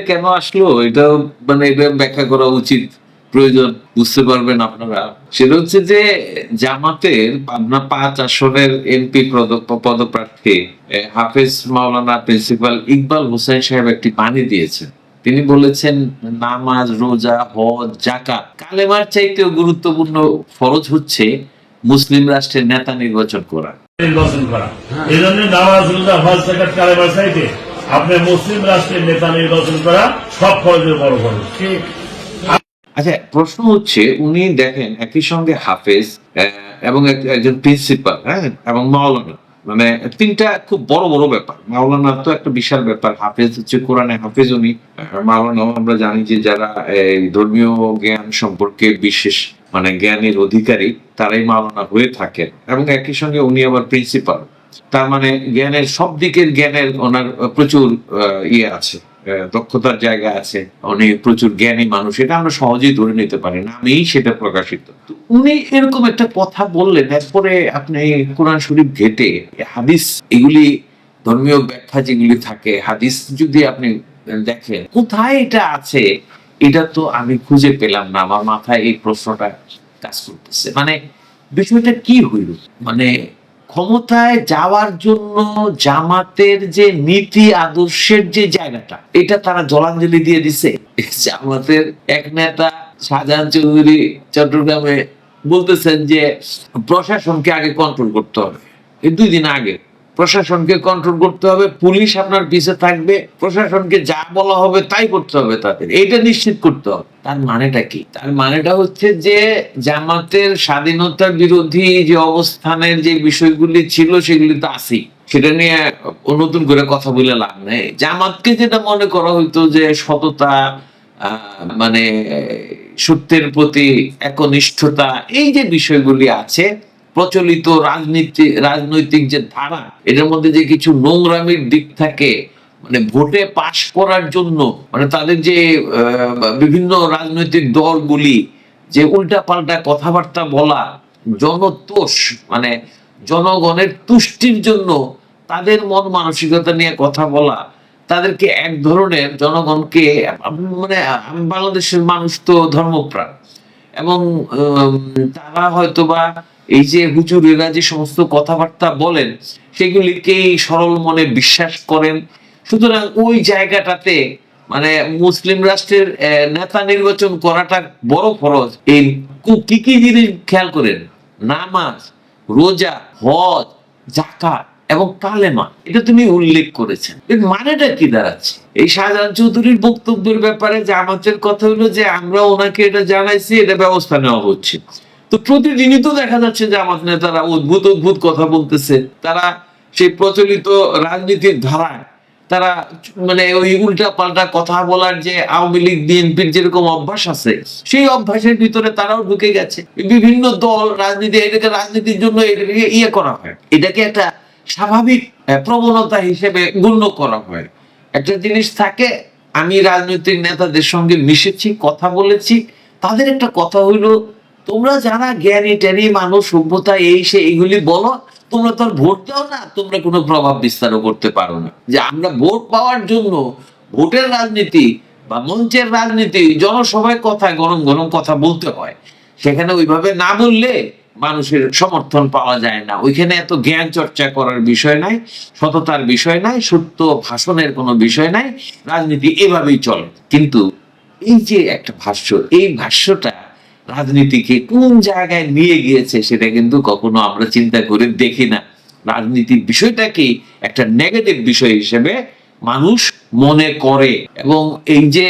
কেন আসলো? এটা মানে ব্যাখ্যা করা উচিত, প্রয়োজন, বুঝতে পারবেন আপনারা। সেটা হচ্ছে যে, জামাতের পাবনা পাঁচ আসনের এমপি পদপ্রার্থী হাফেজ মাওলানা প্রিন্সিপাল ইকবাল হোসেন সাহেব একটি বাণী দিয়েছেন। তিনি বলেছেন, নামাজ, রোজা, হজ জাকাত কালেমার চাইতেও গুরুত্বপূর্ণ ফরজ হচ্ছে মুসলিম রাষ্ট্রের নেতা নির্বাচন করা। নির্বাচন করা। এই জন্য নামাজ রোজা হজ জাকাত কালেমার চাইতে আপনি মুসলিম রাষ্ট্রের নেতা নির্বাচন করা সব খরচের বড় খরচ ঠিক। আচ্ছা প্রশ্ন হচ্ছে উনি দেখেন একই সঙ্গে হাফেজ এবং একজন প্রিন্সিপাল হ্যাঁ এবং মাওলানা। মানে তিনটা খুব বড় বড় ব্যাপার। মাওলানা তো একটা বিশাল ব্যাপার। হাফেজ হচ্ছে কোরআনে হাফেজ উনি। আহ, মাওলানাও আমরা জানি যে যারা এই ধর্মীয় জ্ঞান সম্পর্কে বিশেষ মানে জ্ঞানের অধিকারী তারাই মাওলানা হয়ে থাকেন এবং একই সঙ্গে উনি আবার প্রিন্সিপাল তার মানে জ্ঞানের, সব দিকের জ্ঞানের ওনার প্রচুর ইয়ে আছে দক্ষতার জায়গা আছে। উনি প্রচুর জ্ঞানী মানুষ, এটা আমরা সহজেই ধরে নিতে পারি না আমি সেটা প্রকাশিত। উনি এরকম একটা কথা বললেন, এরপরে আপনি কোরআন শরীফ ঘেটে হাদিস, এগুলি ধর্মীয় ব্যাখ্যা যেগুলি থাকে, হাদিস যদি আপনি দেখেন, কোথায় এটা আছে, এটা তো আমি খুঁজে পেলাম না, আমার মাথায় এই প্রশ্নটা কাজ করতেছে। মানে বিষয়টা কি হইল? মানে ক্ষমতায় যাওয়ার জন্য জামাতের যে নীতি, আদর্শের যে জায়গাটা, এটা তারা জলাঞ্জলি দিয়ে দিছে। জামাতের এক নেতা শাহজাহান চৌধুরী চট্টগ্রামে বলতেছেন যে, প্রশাসনকে আগে কন্ট্রোল করতে হবে। দুই দিন আগে। প্রশাসনকে কন্ট্রোল করতে হবে, পুলিশ আপনার পিছে থাকবে, প্রশাসনকে যা বলা হবে তাই করতে হবে তাদের। এইটা নিশ্চিত করতে হবে। তার মানেটা কি? তার মানেটা হচ্ছে যে জামাতের স্বাধীনতা বিরোধী যে অবস্থানের যে বিষয়গুলি ছিল সেগুলি তো আছেই। সেটা নিয়ে নতুন করে কথা বলে লাভ নেই। জামাতকে যেটা মনে করা হইতো যে সততা মানে সত্যের প্রতি একনিষ্ঠতা, এই যে বিষয়গুলি আছে প্রচলিত রাজনীতি রাজনৈতিক যে ধারা, এটার মধ্যে যে কিছু নোংরামির দিক থাকে মানে ভোটে পাশ করার জন্য মানে তাদের যে বিভিন্ন রাজনৈতিক দলগুলি, যে উল্টাপাল্টা কথাবার্তা বলা, জনতোষ মানে জনগণের তুষ্টির জন্য তাদের মন মানসিকতা নিয়ে কথা বলা, তাদেরকে এক ধরনের জনগণকে মানে বাংলাদেশের মানুষ তো ধর্মপ্রাণ। এবং তারা হয়তোবা এই যে হুজুরেরা যে সমস্ত কথাবার্তা বলেন, সেগুলিকেই সরল মনে বিশ্বাস করেন। সুতরাং ওই জায়গাটাতে মানে মুসলিম রাষ্ট্রের নেতা নির্বাচন করাটা বড় ফরজ। এই কি কি জিনিস খেয়াল করেন? নামাজ, রোজা, হজ জাকাত এবং কালেমা এটা তুমি উল্লেখ করেছেন। এর মানেটা কি দাঁড়াচ্ছে? এই শাহজাহান চৌধুরীর বক্তব্যের ব্যাপারে জামাতের কথা হলো যে আমরা ওনাকে এটা জানাইছি, এটা ব্যবস্থা নেওয়া হচ্ছে। তো প্রতিদিনই তো দেখা যাচ্ছে জামাত নেতারা অদ্ভুত অদ্ভুত কথা বলতেছে। তারা সেই প্রচলিত রাজনীতির ধারায় তারা মানে ওই উল্টা পাল্টা কথা বলার যে আওয়ামী লীগ, বিএনপির যেরকম অভ্যাস আছে, সেই অভ্যাসের ভিতরে তারাও ঢুকে গেছে। বিভিন্ন দল, রাজনীতি, এটাকে রাজনীতির জন্য এটাকে ইয়ে করা হয়। এটাকে একটা স্বাভাবিক প্রবণতা হিসেবে গণ্য করা হয়। একটা জিনিস থাকে, আমি রাজনৈতিক নেতাদের সঙ্গে মিশেছি, কথা বলেছি। তাদের একটা কথা হইল তোমরা যারা জ্ঞানী ট্যানি মানুষ, সভ্যতা, এই, সে, এইগুলি বলো, তোমরা তো ভোট দাও না, তোমরা কোনো প্রভাব বিস্তারও করতে পারো না। যে আমরা ভোট পাওয়ার জন্য ভোটের রাজনীতি বা মঞ্চের রাজনীতি, জনসভায় কথা গরম গরম কথা বলতে হয়। সেখানে ওইভাবে না বললে মানুষের সমর্থন পাওয়া যায় না। ওইখানে এত জ্ঞান চর্চা করার বিষয় নাই, সততার বিষয় নাই, সত্য ভাষণের কোনো বিষয় নাই, রাজনীতি এভাবেই চলে। কিন্তু এই যে একটা ভাষ্য, এই ভাষ্যটা রাজনীতিকে কোন জায়গায় নিয়ে গিয়েছে সেটা কিন্তু কখনো আমরা চিন্তা করে দেখি না। রাজনীতির বিষয়টাকে একটা নেগেটিভ বিষয় হিসেবে মানুষ মনে করে। এবং এই যে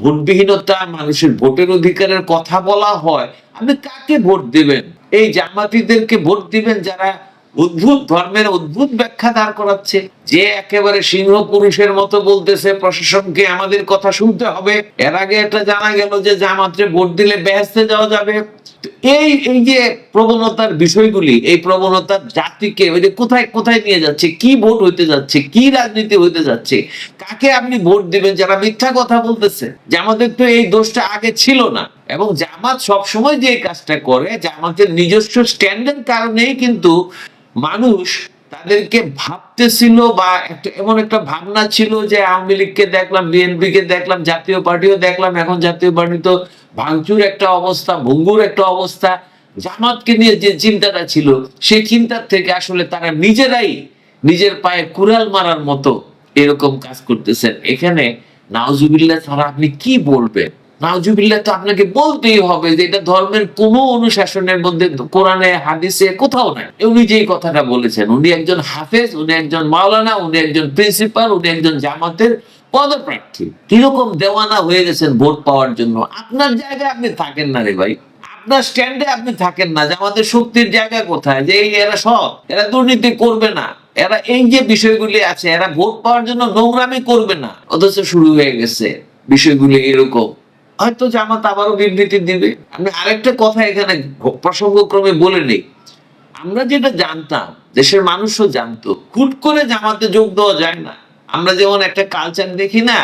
ভোটবিহীনতা, মানুষের ভোটের অধিকারের কথা বলা হয়, আপনি কাকে ভোট দিবেন? এই জামাতিদেরকে ভোট দিবেন যারা অদ্ভুত ধর্মের অদ্ভুত ব্যাখ্যা দাঁড় করাচ্ছে। যে একেবারে সিংহ পুরুষের মতো বলতেছে, প্রশাসনকে আমাদের কথা শুনতে হবে। এর আগে এটা জানা গেল যে জামাত্রে ভোট দিলে বেহেস্তে যাওয়া যাবে। এই এই যে প্রবণতার বিষয়গুলি, এই প্রবণতার জাতিকে ওই যে কোথায় কোথায় নিয়ে যাচ্ছে, কি ভোট হইতে যাচ্ছে, কি রাজনীতি হইতে যাচ্ছে, কাকে আপনি ভোট দিবেন, যারা মিথ্যা কথা বলতেছে, যে আমাদের তো এই দোষটা আগে ছিল না। এবং জামাত সবসময় যে কাজটা করে, জামাতের নিজস্ব স্ট্যান্ডের কারণেই কিন্তু মানুষ তাদেরকে ভাবতেছিল বা একটা এমন একটা ভাবনা ছিল যে আওয়ামী লীগকে দেখলাম বিএনপি কে দেখলাম, জাতীয় পার্টিও দেখলাম, এখন জাতীয় পার্টি তো ভাঙচুর একটা অবস্থা, ভঙ্গুর একটা অবস্থা। জামাতকে নিয়ে যে চিন্তাটা ছিল সেই চিন্তার থেকে আসলে তারা নিজেরাই নিজের পায়ে কুড়াল মারার মতো এরকম কাজ করতেছেন। এখানে নাওজুবিল্লাহ ছাড়া আপনি কি বলবেন? নাওজুবিল্লাহ তো আপনাকে বলতেই হবে যে এটা ধর্মের অনুশাসনের মধ্যে কোরআনে, হাদিসে কোথাও নাই। উনি যেই কথাটা বলেছেন, উনি একজন হাফেজ, উনি একজন মাওলানা, উনি একজন প্রিন্সিপাল, উনি একজন জামাতের পদপ্রার্থী। কীরকম দেওয়ানা হয়ে গেছেন ভোট পাওয়ার জন্য? আপনার জায়গায় আপনি থাকেন না রে ভাই। আপনার স্ট্যান্ডে আপনি থাকেন না। যে আমাদের শক্তির জায়গা কোথায়? যে এরা সব এরা দুর্নীতি করবে না। এরা এই যে বিষয়গুলি আছে, এরা ভোট পাওয়ার জন্য নোংরামি করবে না। অথচ শুরু হয়ে গেছে। বিষয়গুলি এরকম। হয়তো জামাত আবারও বিবৃতি দিবে। আমি আরেকটা কথা এখানে প্রসঙ্গক্রমে বলে নেই। আমরা যেটা জানতাম, দেশের মানুষও জানতো, হুট করে জামাতে যোগ দেওয়া যায় না। আমরা যেমন একটা কালচার দেখি না,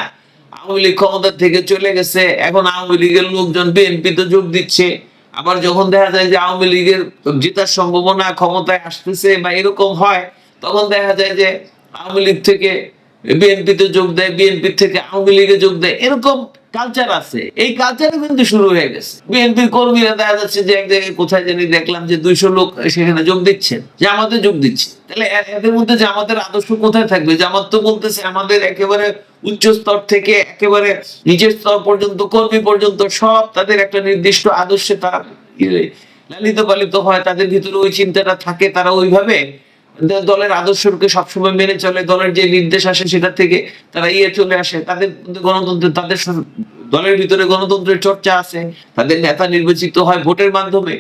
আওয়ামী লীগ ক্ষমতা থেকে চলে গেছে, এখন আওয়ামী লীগের লোকজন বিএনপি তো যোগ দিচ্ছে। আবার যখন দেখা যায় যে আওয়ামী লীগের জেতার সম্ভাবনা ক্ষমতায় আসতেছে বা এরকম হয়, তখন দেখা যায় যে আওয়ামী লীগ থেকে বিএনপিতে যোগ দেয় বিএনপি থেকে আওয়ামী লীগে যোগ দেয়, এরকম কালচার আছে। এই কালচারে কিন্তু শুরু হয়ে গেছে। বিএনপির কর্মীরা দেখা যাচ্ছে যে এক জায়গায় কোথায় জানি দেখলাম যে দুইশো লোক সেখানে যোগ দিচ্ছেন, জামাতে যোগ দিচ্ছে। তাহলে এদের মধ্যে জামাতের আদর্শ কোথায় থাকবে? জামাত তো বলতেছে আমাদের একেবারে উচ্চ স্তর থেকে একেবারে নিচের স্তর পর্যন্ত, কর্মী পর্যন্ত সব তাদের একটা নির্দিষ্ট আদর্শে তারা লালিত পালিত হয়, তাদের ভিতরে ওই চিন্তাটা থাকে, তারা ওইভাবে দলের আদর্শকে সবসময় মেনে চলে, দলের যে নির্দেশ আসে সেটা থেকে তারা ইয়ে চলে আসে। তাদের মধ্যে গণতন্ত্র, তাদের দলের ভিতরে গণতন্ত্রের চর্চা আছে, তাদের নেতা নির্বাচিত হয় ভোটের মাধ্যমে।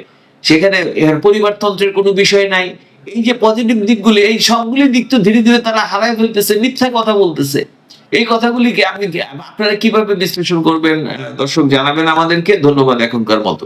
সেখানে পরিবারতন্ত্রের কোনো বিষয় নাই। এই যে পজিটিভ দিকগুলি, এই সবগুলি দিক তো ধীরে ধীরে তারা হারায় ফেলতেছে, মিথ্যা কথা বলতেছে। এই কথাগুলিকে আপনি আপনারা কীভাবে বিশ্লেষণ করবেন? দর্শক জানাবেন আমাদেরকে। ধন্যবাদ এখনকার মতো।